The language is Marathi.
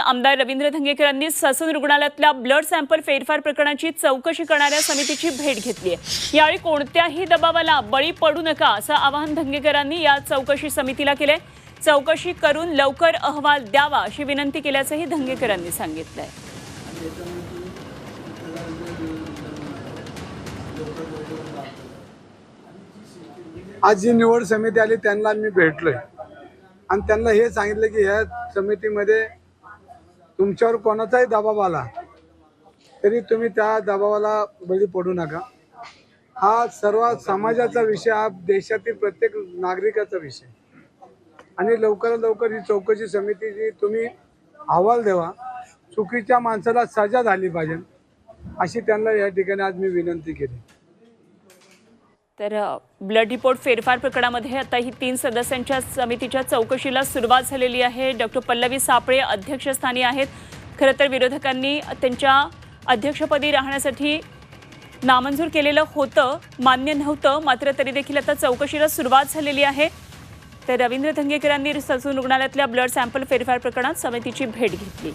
आमदार रवींद्र धंगेकरांनी ससून रुग्णालयातल्या ब्लड सॅम्पल फेरफार प्रकरणाची चौकशी करणाऱ्या समितीची भेट घेतली आहे. यावेळी कोणत्याही दबावाला बळी पडू नका असं आवाहन धंगेकरांनी या चौकशी समितीला केलंय. चौकशी करून लवकर अहवाल द्यावा अशी विनंती केल्याचंही धंगेकरांनी सांगितलंय. आज जी निवड समिती आली त्यांना मी भेटलोय. आणि त्यांना हे सांगितलं की ह्या समितीमध्ये तुमच्यावर कोणाचाही दबाव आला तरी तुम्ही त्या दबावाला बळी पडू नका. हा सर्व समाजाचा विषय हा देशातील प्रत्येक नागरिकाचा विषय. आणि लवकरात लवकर ही चौकशी समितीची तुम्ही अहवाल द्यावा चुकीच्या माणसाला सजा झाली पाहिजे अशी त्यांना या ठिकाणी आज मी विनंती केली. तर ब्लड रिपोर्ट फेरफार प्रकरणामध्ये आता ही तीन सदस्यांच्या समितीच्या चौकशीला सुरुवात झालेली आहे. डॉक्टर पल्लवी सापळे अध्यक्षस्थानी आहेत. खरं तर विरोधकांनी त्यांच्या अध्यक्षपदी राहण्यासाठी नामंजूर केलेलं होतं मान्य नव्हतं मात्र तरी देखील आता चौकशीला सुरुवात झालेली आहे. तर रवींद्र धंगेकरांनी ससून रुग्णालयातल्या ब्लड सॅम्पल फेरफार प्रकरणात समितीची भेट घेतली.